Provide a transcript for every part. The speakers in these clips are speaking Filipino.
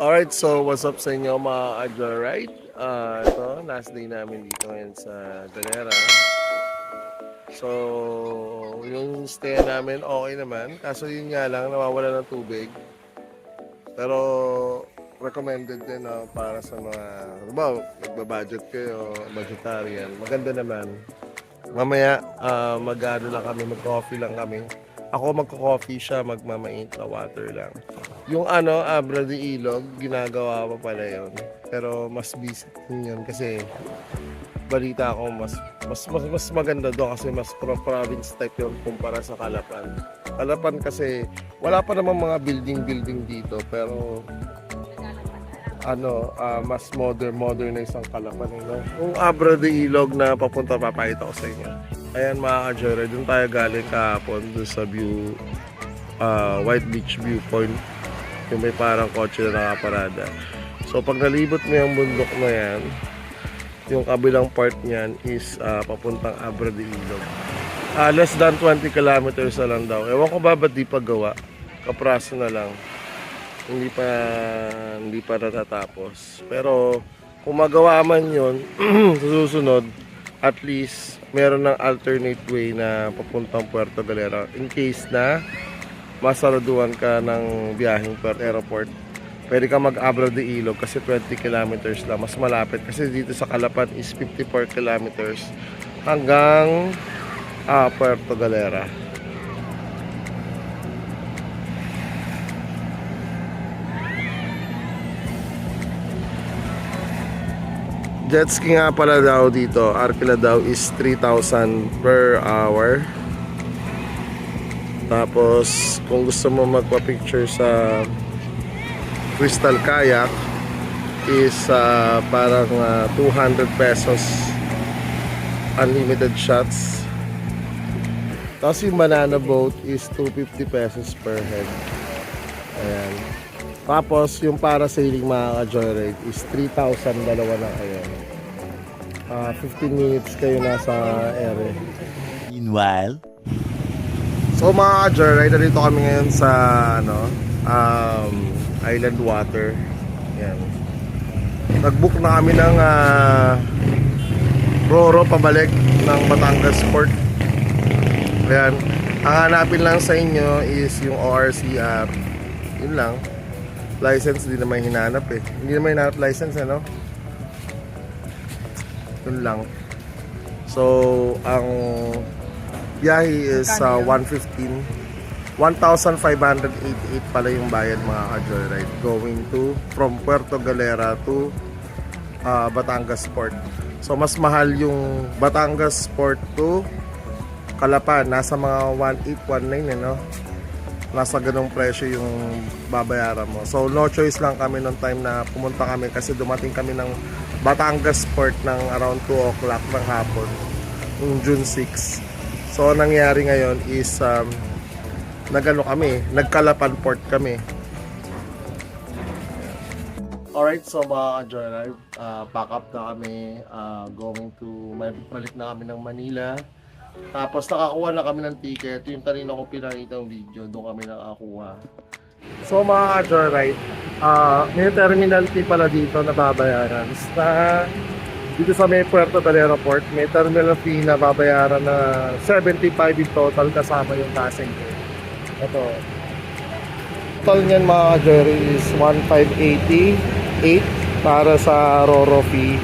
Alright, so what's up sa inyo mga Adjourite? Uh, ito, last day namin dito ngayon sa Galera. So, yung stay namin okay naman. Kaso yun nga lang, nawawala ng tubig. Pero, recommended din no, para sa mga, ano ba, nagbabudget kayo, budgetarian. Maganda naman. Mamaya, uh, mag-ano lang kami, mag-coffee lang kami. Ako magko-coffee siya, magmamait na water lang. Yung ano, Abra de Ilog, ginagawa pa pala yun. Pero mas busy yun kasi balita ko mas mas mas, mas maganda doon kasi mas pro province type yun kumpara sa Kalapan. Kalapan kasi wala pa namang mga building-building dito pero ano, ah, mas modern modernize ang Kalapan. You know? Yung Abra de Ilog na papunta, papakita ko sa inyo. Ayan mga ka-Joyride, doon tayo galing kahapon doon sa view, ah, White Beach Viewpoint. Yung may parang kotse na nakaparada. So pag nalibot mo yung bundok na yan, yung kabilang part niyan is ah, papuntang Abra de Ilog. Ah, less than 20 kilometers na lang daw. Ewan ko ba ba't di pa gawa? Kapraso na lang. Hindi pa hindi pa natatapos. Pero kung magawa man yun, susunod, at least meron ng alternate way na papuntang Puerto Galera in case na masaraduan ka ng biyaheng Puerto Airport. Pwede ka mag-Abra de Ilog kasi 20 kilometers lang. Mas malapit kasi dito sa Calapan is 54 kilometers hanggang ah, Puerto Galera. Jet ski nga pala daw dito, Arkila daw is 3,000 per hour. Tapos, kung gusto mo magpa-picture sa Crystal Kayak is ah, parang ah, 200 pesos unlimited shots. Tapos yung banana boat is 250 pesos per head. Ayan. Tapos yung parasailing mga ka-joyride is 3,000 dalawa na kayo. Ah, 15 minutes kayo nasa ere. Meanwhile, So mga ka-joyride, dito kami ngayon sa ano, um, Island Water. Yan. Nag-book na kami ng ah, Roro pabalik ng Batangas Port. Ayan. Ang hanapin lang sa inyo is yung ORCR. Yun lang. License, di naman hinanap eh. Hindi naman hinanap license, ano? Yun lang. So, ang biyahe is uh, 115. 1,588 pala yung bayad mga ka-joyride going to from Puerto Galera to uh, Batangas Port. So mas mahal yung Batangas Port to Calapan. Nasa mga 1,819 eh, no? Nasa ganong presyo yung babayaran mo. So no choice lang kami nung time na pumunta kami kasi dumating kami ng Batangas Port ng around 2 o'clock ng hapon. Yung June 6. So ang nangyari ngayon is um, nagano kami, nagkalapan port kami. Alright, so mga ka-joyride, uh, pack up na kami, uh, going to, may- balik na kami ng Manila. Tapos nakakuha na kami ng ticket, yung kanina ko pinakita yung video, doon kami nakakuha. So mga ka-joyride, uh, may terminal fee pala dito na babayaran. Sa, dito sa may Puerto Galera Port, may terminal fee na babayaran na 75 in total kasama yung passenger. Ito. Total niyan mga ka-joyride is 1,588 para sa Roro fee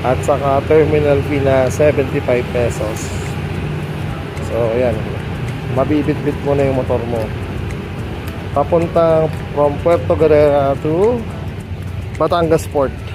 at saka terminal fee na 75 pesos. So, ayan. Mabibit-bit mo na yung motor mo. Papuntang from Puerto Galera to Batangas Port.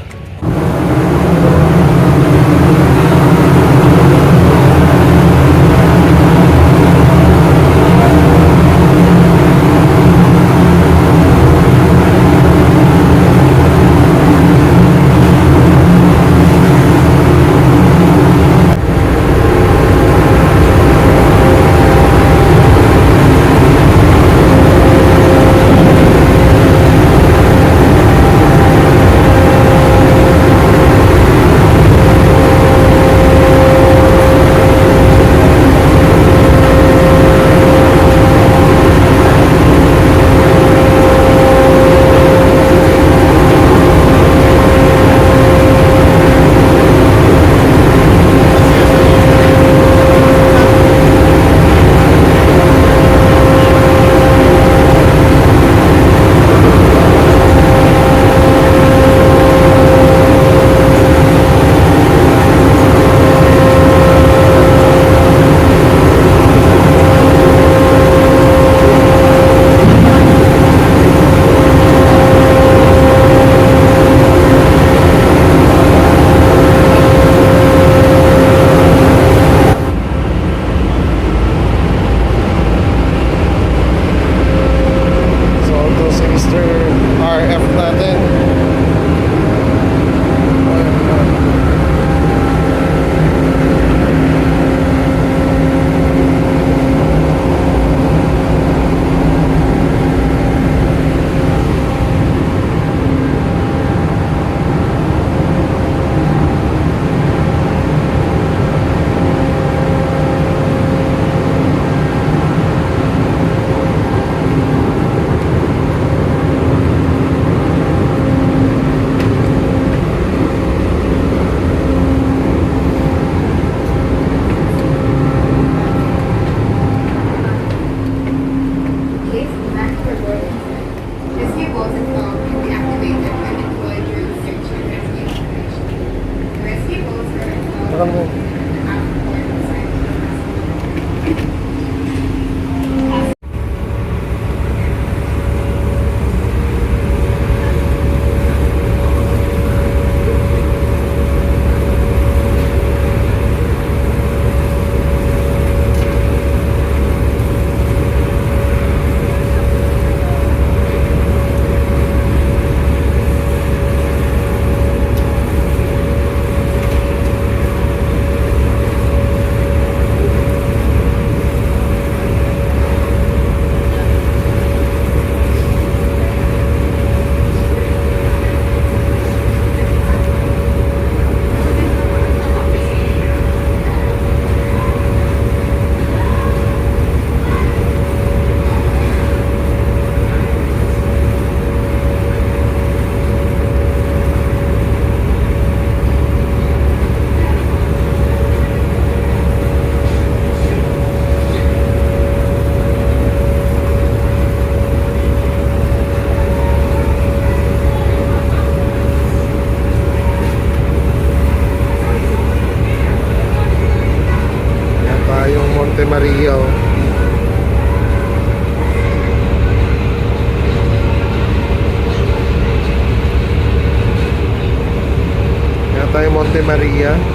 Yan tayo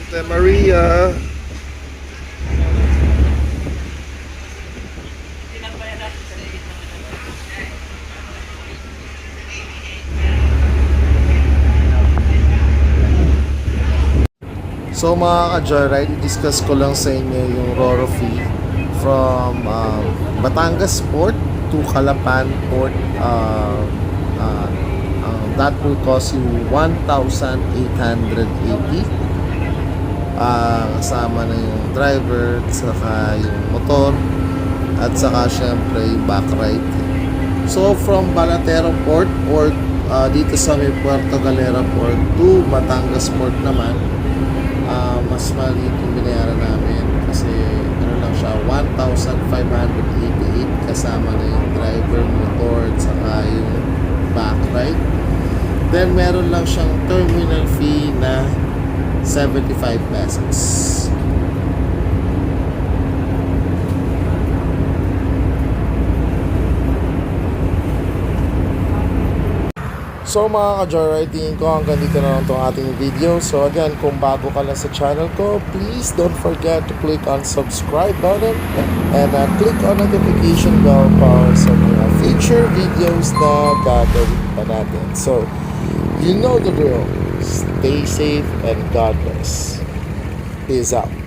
Monte Maria. So mga ka-joyride, discuss ko lang sa inyo yung Roro fee from um, Batangas Port to Calapan Port. Uh, uh, uh, that will cost you 1,880 ah kasama na yung driver, saka yung motor, at saka syempre yung back ride. So from Balatero Port or ah, dito sa may Puerto Galera Port to Batangas Port naman, ah, mas maliit yung binayaran namin kasi ano lang siya, 1,588 kasama na yung driver, motor, at saka yung back ride. Then meron lang siyang terminal fee na 75 pesos. So mga ka-joyride, tingin ko hanggang dito na lang itong ating video. So again, kung bago ka lang sa channel ko, please don't forget to click on subscribe button and uh, click on notification bell para sa mga future videos na gagawin pa natin. So, you know the drill. Stay safe and God bless. Peace out.